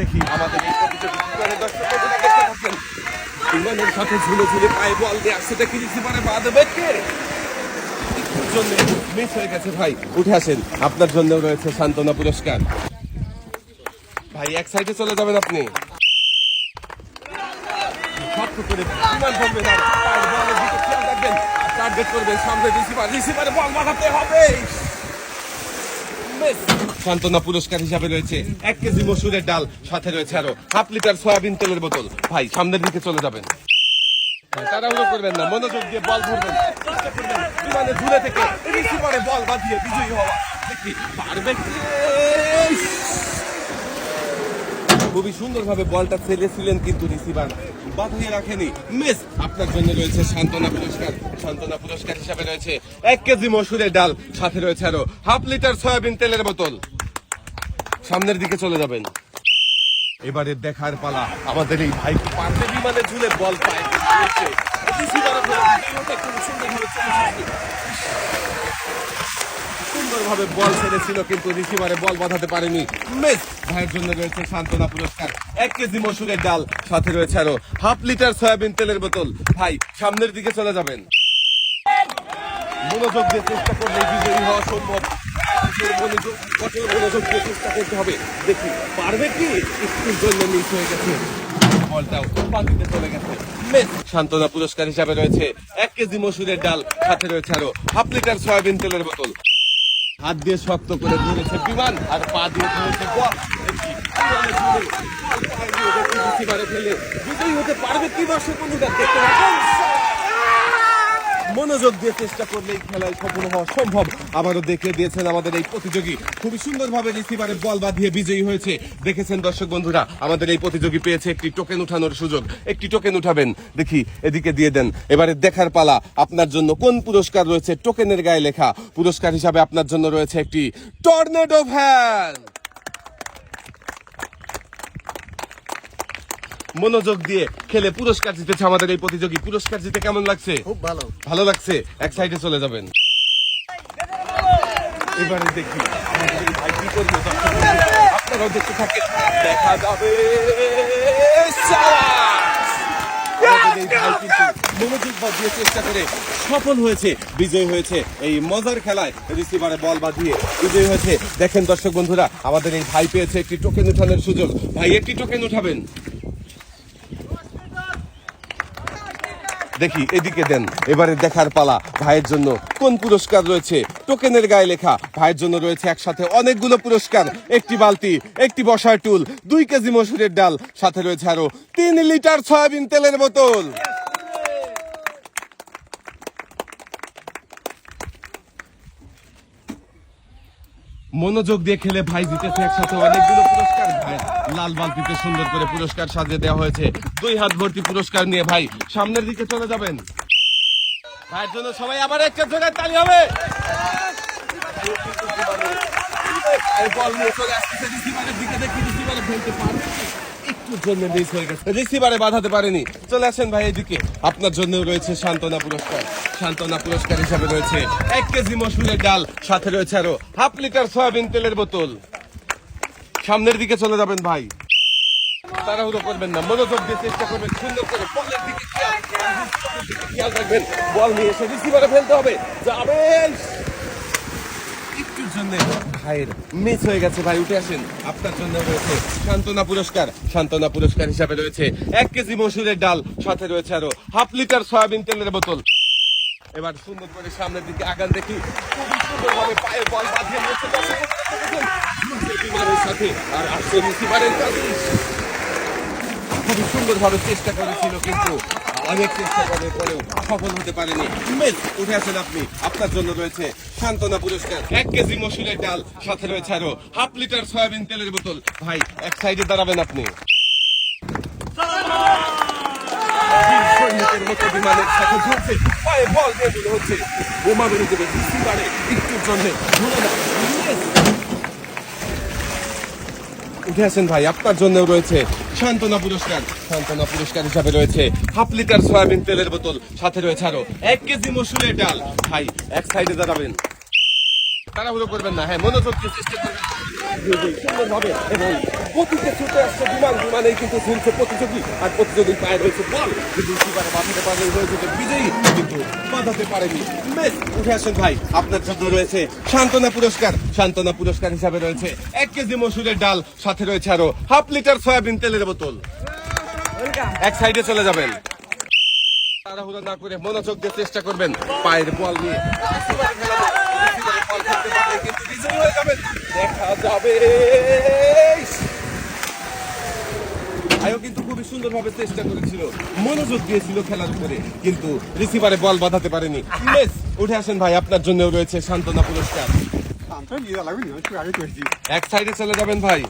দেখি আমাদের সাথে ঝুলে ঝুলে পায়ে বল দিয়ে আসছে, দেখি উঠে আসেন। আপনার জন্য রয়েছে সান্ত্বনা পুরস্কার। ভাই, এক সাইডে চলে যাবেন আপনি। টার্গেট করবেন সামনে রিসিভার রিসিভারে বল বাঁধাতে হবে। সান্ত্বনা পুরস্কার হিসাবে রয়েছে এক কেজি মসুরের ডাল, সাথে রয়েছে আরও হাফ লিটার সয়াবিন তেলের বোতল। ভাই, সামনের দিকে চলে যাবেন। তাড়াহুড়ো করবেন না, মনোযোগ দিয়ে বল ধরবেন। দূরে থেকে বল বাঁধিয়ে বিজয়ী হওয়া। দেখি, পারবে? খুবই সুন্দরভাবে বলটা ছেলেছিলেন কিন্তু রিসিভার। বাঁধিয়ে রাখেনি। মিস, আপনার জন্য রয়েছে সান্ত্বনা পুরস্কার। সান্ত্বনা পুরস্কার হিসাবে রয়েছে এক কেজি মসুরের ডাল। সাথে রয়েছে আরও হাফ লিটার সয়াবিন তেলের বোতল। সামনের দিকে চলে যাবেন। এবারে দেখার পালা আমাদের এই ভাই পারবে বিমানে ঝুলে বল পায়। সুন্দরভাবে। বল ছেড়েছিল কিন্তু রিসিভারে বল বাঁধাতে পারেনি। মিস, ভাইয়ের জন্য রয়েছে সান্ত্বনা পুরস্কার। এক কেজি মসুরের ডাল, সাথে রয়েছে আরও হাফ লিটার সয়াবিন তেলের বোতল। ভাই, সামনের দিকে চলে যাবেন। মনোযোগ দিয়ে চেষ্টা করলে বিজয়ী হওয়া সম্ভব। হবে। দেখি, পারবে কি? একটুর হয়ে গেছে। বলটাও চলে গেছে। মিস, সান্ত্বনা পুরস্কার হিসাবে রয়েছে এক কেজি মসুরের ডাল, সাথে রয়েছে আরও হাফ লিটার সয়াবিন তেলের বোতল। হাত দিয়ে শক্ত করে ধরেছে বিমান, আর পা দিয়ে ধরেছে ফেলে বিজয়ী হতে পারবে কি দর্শক কোনো দেখতে। মনোযোগ দিয়ে চেষ্টা করলে এই খেলায় সফল হওয়া সম্ভব। আবারও দেখে দিয়েছেন আমাদের এই প্রতিযোগী। খুবই সুন্দরভাবে রিসিভারে বল বাঁধিয়ে বিজয়ী হয়েছে। দেখেছেন দর্শক বন্ধুরা, আমাদের এই প্রতিযোগী পেয়েছে একটি টোকেন উঠানোর সুযোগ। একটি টোকেন উঠাবেন। দেখি, এদিকে দিয়ে দেন। এবারে দেখার পালা, আপনার জন্য কোন পুরস্কার রয়েছে? টোকেনের গায়ে লেখা। পুরস্কার হিসাবে আপনার জন্য রয়েছে একটি টর্নেডো ভ্যান মনোযোগ দিয়ে খেলে পুরস্কার জিতেছে আমাদের এই প্রতিযোগী। পুরস্কার জিতে কেমন লাগছে? খুব ভালো। ভালো লাগছে? এক সাইডে চলে যাবেন। এবারে দেখি। ভাই কি করবে আপনারাও দেখতে থাকেন। দেখা যাবে। মনোযোগ বাঁধিয়ে চেষ্টা করে সফল হয়েছে বিজয় হয়েছে এই মজার খেলায়। রিসিভারে বল বাঁধিয়ে বিজয় হয়েছে। দেখেন দর্শক বন্ধুরা আমাদের এই ভাই পেয়েছে একটি টোকেন উঠানোর সুযোগ। ভাই একটি টোকেন উঠাবেন। দেখি, এদিকে দেন। এবারে দেখার পালা। ভাইয়ের জন্য কোন পুরস্কার রয়েছে? টোকেনের গায়ে লেখা। ভাইয়ের জন্য রয়েছে একসাথে অনেকগুলো পুরস্কার। একটি বালতি, একটি বসার টুল, দুই কেজি মসুরের ডাল, সাথে রয়েছে আরও তিন লিটার সয়াবিন তেলের বোতল। মনোযোগ দিয়ে খেলে ভাই জিতেছে একসাথে অনেকগুলো লাল বালতিতে সুন্দর করে পুরস্কার সাজিয়ে দেওয়া হয়েছে। দুই হাত ভর্তি পুরস্কার নিয়ে, ভাই। সামনের দিকে চলে যাবেন। ভাইয়ের জন্য সবাই আবার একটা জায়গায় তালি হবে। আরও হাফ লিটার সয়াবিন তেলের বোতল। সামনের দিকে চলে যাবেন ভাই। তাড়াহুড়ো করবেন না, মনোযোগ দিয়ে চেষ্টা করবেন, সুন্দর করে বলের দিকে খেয়াল রাখবেন বল নিয়ে এসে রিসিভারে ফেলতে হবে, যাবেন। ভাইয়ের মিস হয়ে গেছে ভাই, উঠে আসেন। আপনার জন্য সান্ত্বনা পুরস্কার। সান্ত্বনা পুরস্কার হিসাবে রয়েছে এক কেজি মসুরের ডাল, সাথে রয়েছে আরও হাফ লিটার সয়াবিন তেলের বোতল। এবার সুন্দর করে সামনের দিকে আগান দেখি। খুবই সুন্দরভাবে পায়ে সুন্দরভাবে চেষ্টা করেছিল কিন্তু অনেক চেষ্টা করার পরেও সফল হতে পারেনি। উঠে আসেন আপনি। আপনার জন্য রয়েছে সান্ত্বনা পুরস্কার। এক কেজি মসুরের ডাল, সাথে রয়েছে আরও হাফ লিটার সয়াবিন তেলের বোতল। ভাই, এক সাইডে দাঁড়াবেন আপনি। মতো বিমানের সাথে পায়ে বল দিয়ে হচ্ছে। বোমা দেবে একটুর ধরে না। Miss! উঠে ভাই, আপনার জন্য রয়েছে সান্ত্বনা পুরস্কার। সান্ত্বনা পুরস্কার হিসাবে রয়েছে হাফ লিটার সয়াবিন তেলের বোতল, সাথে রয়েছে আরও এক কেজি মসুরের ডাল। ভাই, এক সাইডে দাঁড়াবেন। তাড়াহুড়ো করবেন না হ্যাঁ মনোযোগ চেষ্টা করবেন। বিমান কিন্তু প্রতিযোগী। আর পায়ে রয়েছে বাঁধাতে পারেনি। ভাই, আপনার রয়েছে পুরস্কার। সান্ত্বনা পুরস্কার হিসাবে রয়েছে এক কেজি মসুরের ডাল, সাথে রয়েছে আরও হাফ লিটার সয়াবিন তেলের বোতল। এক সাইডে চলে যাবেন। তাড়াহুড়ো না করে মনোযোগ দিয়ে চেষ্টা করবেন, পায়ের বল নিয়ে বল খেলতে পারলে কিন্তু বিজয়ী হয়ে যাবেন। দেখা যাবে। আয়ও কিন্তু খুবই সুন্দরভাবে চেষ্টা করেছিল। মনোযোগ দিয়েছিল খেলার উপরে। কিন্তু রিসিভারে বল বাঁধাতে পারেনি। বেশ উঠে আসেন ভাই আপনার জন্য রয়েছে সান্ত্বনা পুরস্কার। এক সাইডে চলে যাবেন ভাই।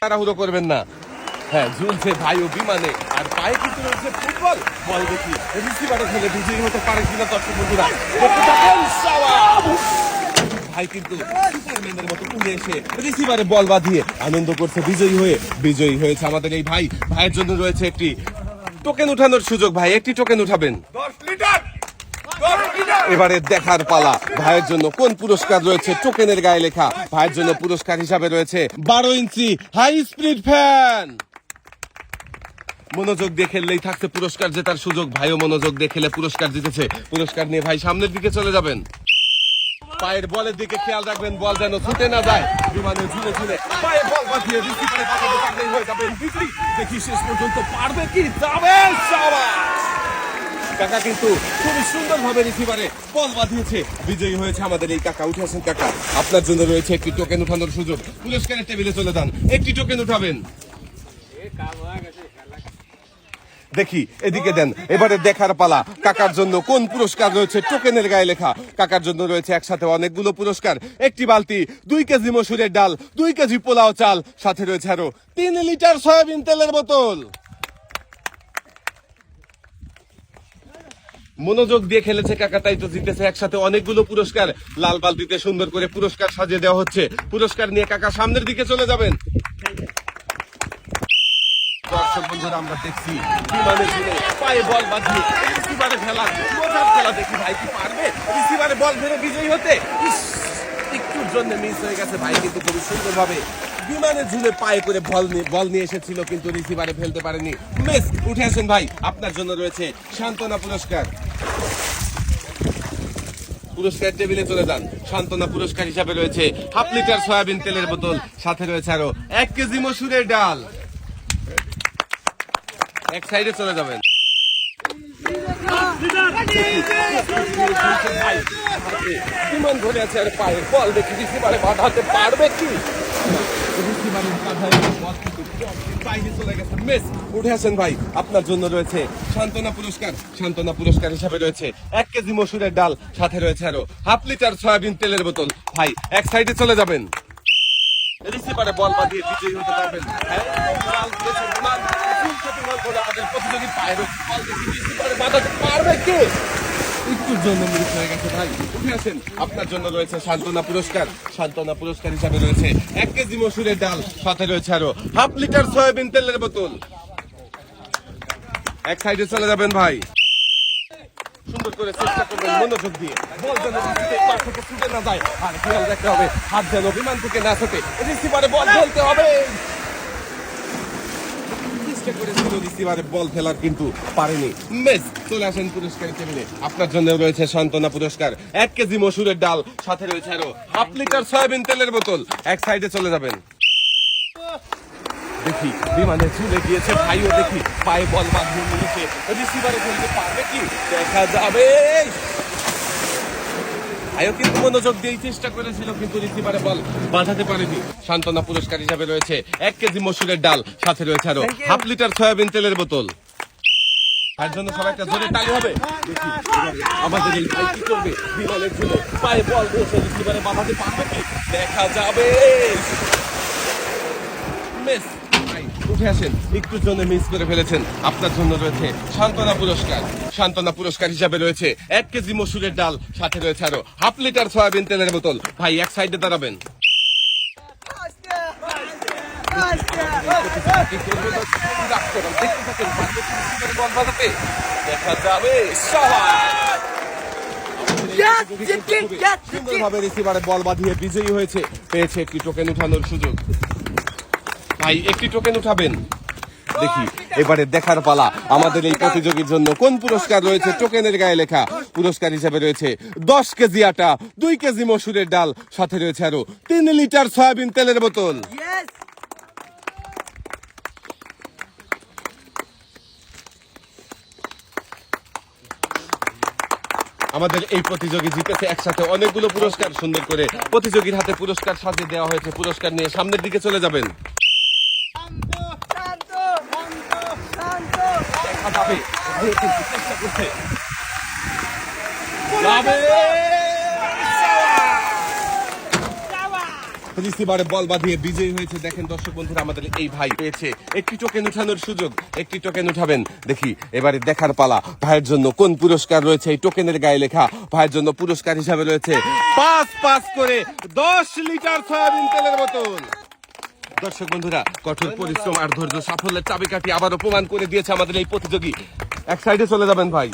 তাড়াহুড়ো করবেন না। হ্যাঁ ঝুলছে ভাই ও বিমানে। আর পায়ে কিন্তু রয়েছে ফুটবল। বল দেখি রিসিভারে খেলে বিজয়ী হতে পারে কিনা দর্শক বন্ধুরা! ভাই কিন্তু সুপারম্যানের মতো উড়ে এসে রিসিভারে বল বাঁধিয়ে আনন্দ করছে, বিজয়ী হয়ে, বিজয়ী হয়েছে আমাদের এই ভাই। ভাইয়ের জন্য রয়েছে একটি টোকেন উঠানোর সুযোগ, ভাই। একটি টোকেন উঠাবেন। এবারে দেখার পালা। ভাইয়ের জন্য কোন পুরস্কার রয়েছে? টোকেনের গায়ে লেখা। ভাইয়ের জন্য পুরস্কার হিসাবে রয়েছে বারো ইঞ্চি হাই স্পিড ফ্যান মনোযোগ দিয়ে খেললেই থাকছে পুরস্কার জেতার সুযোগ। ভাইও মনোযোগ দিয়ে খেলে পুরস্কার জিতেছে। পুরস্কার নিয়ে ভাই সামনের দিকে চলে যাবেন। পায়ের বলের দিকে খেয়াল রাখবেন, বল যেন ছুটে না যায়। বিমানে ঝুলে ঝুলে পায়ে বল রিসিভারে বাঁধাতে পারলেই হয়ে যাবেন বিক্রি দেখি শেষ পর্যন্ত পারবে কি? যাবে সাবাস! কাকা কিন্তু খুবই সুন্দর ভাবে রিসিভারে বল বাঁধিয়েছে। বিজয়ী হয়েছে আমাদের এই কাকা, উঠে আসেন কাকা। আপনার জন্য রয়েছে একটি টোকেন উঠানোর সুযোগ। পুরস্কারের টেবিলে চলে যান। একটি টোকেন উঠাবেন। দেখি, এদিকে দেন। এবারে দেখার পালা। কাকার জন্য কোন পুরস্কার রয়েছে? টোকেনের গায়ে লেখা। কাকার জন্য রয়েছে একসাথে অনেকগুলো পুরস্কার। একটি বালতি, দুই কেজি মসুরের ডাল, দুই কেজি পোলাও চাল, সাথে রয়েছে আরও তিন লিটার সয়াবিন তেলের বোতল। মনোযোগ দিয়ে খেলেছে কাকা, তাই তো জিতেছে একসাথে অনেকগুলো পুরস্কার। লাল বালতিতে সুন্দর করে পুরস্কার সাজিয়ে দেওয়া হচ্ছে। পুরস্কার নিয়ে কাকা সামনের দিকে চলে যাবেন। বন্ধুরা আমরা দেখছি। পায়ে বল বাঁধিয়ে রিসিভারে মজার খেলা দেখি ভাই, কি পারবে? রিসিভারে বল বিজয়ী হতে। একটুর জন্য মিস হয়ে গেছে ভাই, কিন্তু সুন্দরভাবে ঝুলে পায়ে করে বল নিয়ে বল নিয়ে এসেছিল, কিন্তু রিসিভারে ফেলতে পারেনি। উঠে আসেন ভাই, আপনার জন্য রয়েছে সান্ত্বনা পুরস্কার। পুরস্কার টেবিলে চলে যান। সান্ত্বনা পুরস্কার হিসাবে রয়েছে হাফ লিটার সয়াবিন তেলের বোতল, সাথে রয়েছে আরও এক কেজি মসুরের ডাল। এক সাইডে চলে যাবেন। ধরে আছে আর বল দেখি রিসিভারে বাঁধাতে পারবে কি? উঠে ভাই আপনার জন্য রয়েছে সান্ত্বনা পুরস্কার সান্ত্বনা পুরস্কার হিসাবে রয়েছে এক কেজি মসুরের ডাল সাথে রয়েছে আরও হাফ লিটার সয়াবিন তেলের বোতল। ভাই এক সাইডে চলে যাবেন। রিসিভারে বল বাঁধিয়ে পারবেন। হ্যাঁ, সয়াবিন তেলের বোতল। এক সাইডে চলে যাবেন ভাই। সুন্দর করে চেষ্টা করবেন মনোযোগ দিয়ে। বল যেন না যায়। আর খেয়াল রাখতে হবে, হাত যেন বিমান থেকে না ছোটে। রিসিভারে বল ফেলতে হবে। ডাল, সাথে রয়েছে সয়াবিন তেলের বোতল। এক সাইডে চলে যাবেন। দেখি, বিমানে ঝুলে গিয়েছে ভাইও, দেখি, পায়ে বল বাঁধিয়ে নিয়েছে। রিসিভারে ফেলতে পারবে কি? দেখা যাবে। ভাইও কিন্তু মনোযোগ দিয়েই চেষ্টা করেছিল কিন্তু রিসিভারে বল বাঁধাতে পারেনি। সান্ত্বনা পুরস্কার হিসাবে রয়েছে এক কেজি মসুরের ডাল সাথে রয়েছে আরও হাফ লিটার সয়াবিন তেলের বোতল। তার জন্য সবাই একটা জোরে তালি হবে। আমাদের এই ভাই কি করবে বিমানের ঝুলে পায়ে বল দিয়েছে রিসিভারে বাঁধাতে পারবে কি? দেখা যাবে। মিস। উঠে আসেন একটুর জন্য মিস করে ফেলেছেন। আপনার জন্য রয়েছে সান্ত্বনা পুরস্কার। সান্ত্বনা পুরস্কার হিসাবে রয়েছে এক কেজি মসুরের ডাল সাথে রয়েছে আরও হাফ লিটার সয়াবিন তেলের বোতল। ভাই এক সাইডে দাঁড়াবেন? দেখা যাবে সুন্দরভাবে রিসিভারে বল বাঁধিয়ে বিজয়ী হয়েছে। পেয়েছে একটি টোকেন উঠানোর সুযোগ। ভাই একটি টোকেন উঠাবেন। দেখি এবারে দেখার পালা। আমাদের এই প্রতিযোগীর জন্য কোন পুরস্কার রয়েছে? টোকেনের গায়ে লেখা পুরস্কার হিসেবে রয়েছে দশ কেজি আটা দুই কেজি মসুরের ডাল সাথে রয়েছে আরও তিন লিটার সয়াবিন তেলের বোতল। আমাদের এই প্রতিযোগী জিতেছে একসাথে অনেকগুলো পুরস্কার। সুন্দর করে প্রতিযোগীর হাতে পুরস্কার সাজিয়ে দেওয়া হয়েছে। পুরস্কার নিয়ে সামনের দিকে চলে যাবেন। দেখা যাবে। চেষ্টা বল বাঁধিয়ে বিজয়ী হয়েছে। দেখেন দর্শক বন্ধুরা, আমাদের এই ভাই পেয়েছে একটি টোকেন উঠানোর সুযোগ, একটি টোকেন উঠাবেন। দেখি, এবারে দেখার পালা। ভাইয়ের জন্য কোন পুরস্কার রয়েছে? এই টোকেনের গায়ে লেখা, ভাইয়ের জন্য পুরস্কার হিসাবে রয়েছে। পাঁচ পাঁচ করে দশ লিটার সয়াবিন তেলের বোতল। দর্শক বন্ধুরা, কঠোর পরিশ্রম আর ধৈর্য সাফল্যের চাবিকাঠি আবারও প্রমাণ করে দিয়েছে আমাদের এই প্রতিযোগী। এক সাইডে চলে যাবেন ভাই।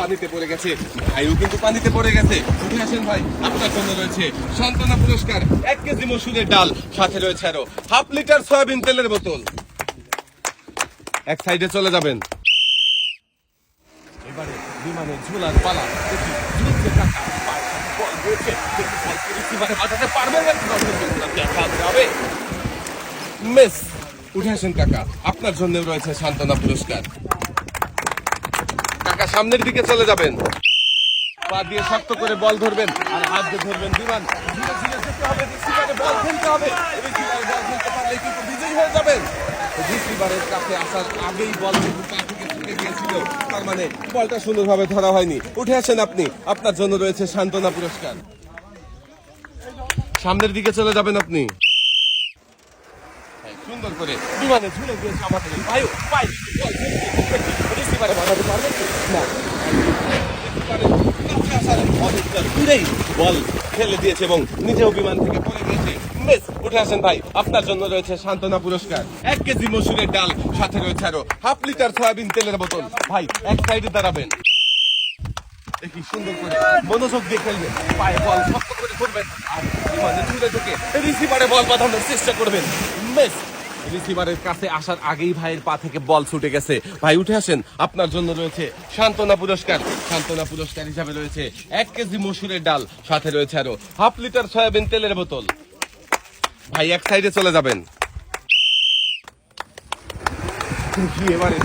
দর্শক গেছে। কিন্তু পানিতে ভাই, আপনার রয়েছে সান্ত্বনা পুরস্কার, এক কেজি মসুরের ডাল, সাথে রয়েছে আরও হাফ লিটার সয়াবিন তেলের বোতল। এক সাইডে চলে যাবেন। এবারে বিমানের ঝুলার পালা, দেখি ঝুলছে টাকা মিস, উঠে আপনার জন্য রয়েছে সান্ত্বনা পুরস্কার। কাকা, সামনের দিকে চলে যাবেন। পা দিয়ে শক্ত করে বল ধরবেন, আর হাত দিয়ে ধরবেন বিমান। ধীরে ধীরে যেতে হবে বল খেলতে হবে। বল খেলতে পারলে কিন্তু বিজয়ী হয়ে যাবেন। রিসিভারের কাছে আসার আগেই বল গিয়েছিল। তার মানে বলটা সুন্দরভাবে ধরা হয়নি। উঠে আসেন আপনি। আপনার জন্য রয়েছে সান্ত্বনা পুরস্কার। সামনের দিকে চলে যাবেন আপনি। সুন্দর করে বিমানে ঝুলে গিয়েছে আমাদের বায়ু খেলছে। রিসিভারে বাঁধাতে পারবে না। দূরেই বল ফেলে দিয়েছে এবং নিজেও বিমান থেকে পড়ে গিয়েছে। বেশ। উঠে আসেন ভাই। আপনার জন্য রয়েছে সান্ত্বনা পুরস্কার। এক কেজি মসুরের ডাল, সাথে রয়েছে আরও হাফ লিটার সয়াবিন তেলের বোতল। ভাই, এক সাইডে দাঁড়াবেন। দেখি, সুন্দর করে মনোযোগ দিয়ে খেলবেন। পায়ে বল শক্ত করে ধরবেন। বল বাঁধানোর চেষ্টা করবেন। বেশ কাছে আসার আগেই ভাইয়ের পা থেকে বল গেছে। ভাই, উঠে আপনার জন্য রয়েছে সান্ত্বনা পুরস্কার। সান্ত্বনা পুরস্কার হিসাবে রয়েছে এক কেজি মসুরের ডাল, সাথে রয়েছে আরও হাফ লিটার সয়াবিন তেলের বোতল। ভাই, এক সাইডে চলে যাবেন। এবারে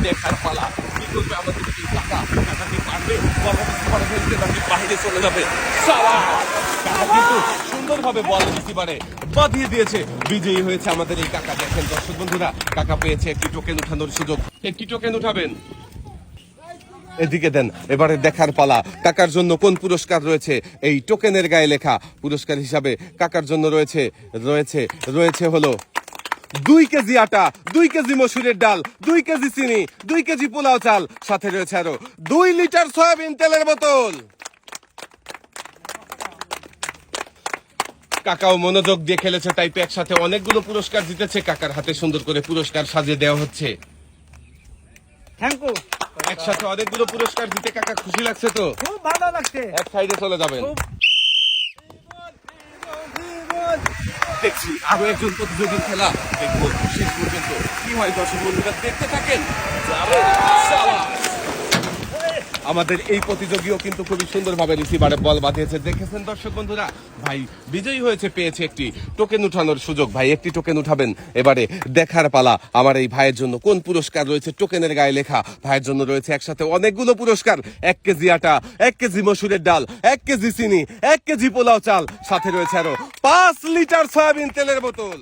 পালা। আমাদের বাইরে চলে যাবে। সুন্দরভাবে বাঁধিয়ে দিয়েছে। বিজয়ী হয়েছে আমাদের এই কাকা। দর্শক বন্ধুরা, কাকা পেয়েছে একটি টোকেন উঠানোর সুযোগ। একটি টোকেন উঠাবেন। এদিকে দেন, এবারে দেখার পালা। কাকার জন্য কোন পুরস্কার রয়েছে? এই টোকেনের গায়ে লেখা পুরস্কার হিসাবে কাকার জন্য রয়েছে রয়েছে রয়েছে হলো দুই কেজি আটা, দুই কেজি মসুরের ডাল, দুই কেজি চিনি, দুই কেজি পোলাও চাল, সাথে রয়েছে আরও দুই লিটার সয়াবিন তেলের বোতল। কাকাও মনোযোগ দিয়ে খেলেছে, তাই তো একসাথে অনেকগুলো পুরস্কার জিতেছে। কাকার হাতে সুন্দর করে পুরস্কার সাজিয়ে দেওয়া হচ্ছে। Thank you. একসাথে অনেকগুলো পুরস্কার দিতে কাকা খুশি লাগছে তো? খুব ভালো লাগছে। এক সাইডে চলে যাবেন। দেখছি আরও একজন প্রতিযোগীর খেলা। দেখব শেষ পর্যন্ত কি হয় দর্শক বন্ধুরা দেখতে থাকেন। আমাদের এই প্রতিযোগীও কিন্তু খুবই সুন্দরভাবে রিসিভারে বল বাঁধিয়েছে। দেখেছেন দর্শক বন্ধুরা? ভাই, বিজয়ী হয়েছে, পেয়েছে একটি টোকেন উঠানোর সুযোগ। ভাই, একটি টোকেন উঠাবেন এবারে দেখার পালা আমার এই ভাইয়ের জন্য। কোন পুরস্কার রয়েছে? টোকেনের গায়ে লেখা ভাইয়ের জন্য রয়েছে একসাথে অনেকগুলো পুরস্কার। এক কেজি আটা, এক কেজি মসুরের ডাল, এক কেজি চিনি, এক কেজি পোলাও চাল। সাথে রয়েছে আরও পাঁচ লিটার সয়াবিন তেলের বোতল।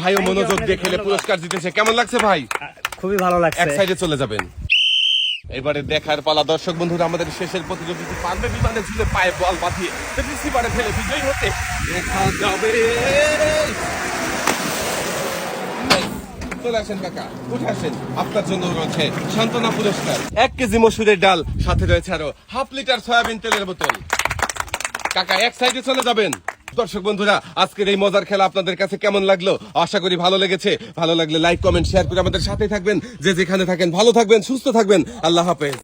ভাইও মনোযোগ দিয়ে খেলে পুরস্কার জিতেছে। কেমন লাগছে ভাই? খুবই ভালো লাগছে। এক সাইডে চলে যাবেন। এবারে দেখার পালা দর্শক বন্ধুরা আমাদের শেষের প্রতিযোগিতা পারবে? বিমানে ঝুলে পায়ে বল বাঁধিয়ে রিসিভারে ফেলে বিজয়ী হতে। দেখা যাবে। চলে আসেন কাকা উঠে আসেন। আপনার জন্য রয়েছে সান্ত্বনা পুরস্কার। এক কেজি মসুরের ডাল সাথে রয়েছে আরও হাফ লিটার সয়াবিন তেলের বোতল। কাকা এক সাইডে চলে যাবেন। দর্শক বন্ধুরা, আজকের এই মজার খেলা আপনাদের কাছে কেমন লাগল? আশা করি ভালো লেগেছে। ভালো লাগলে লাইক কমেন্ট শেয়ার করে আমাদের সাথে থাকবেন। যে যেখানে থাকেন, ভালো থাকবেন, সুস্থ থাকবেন। আল্লাহ হাফেজ।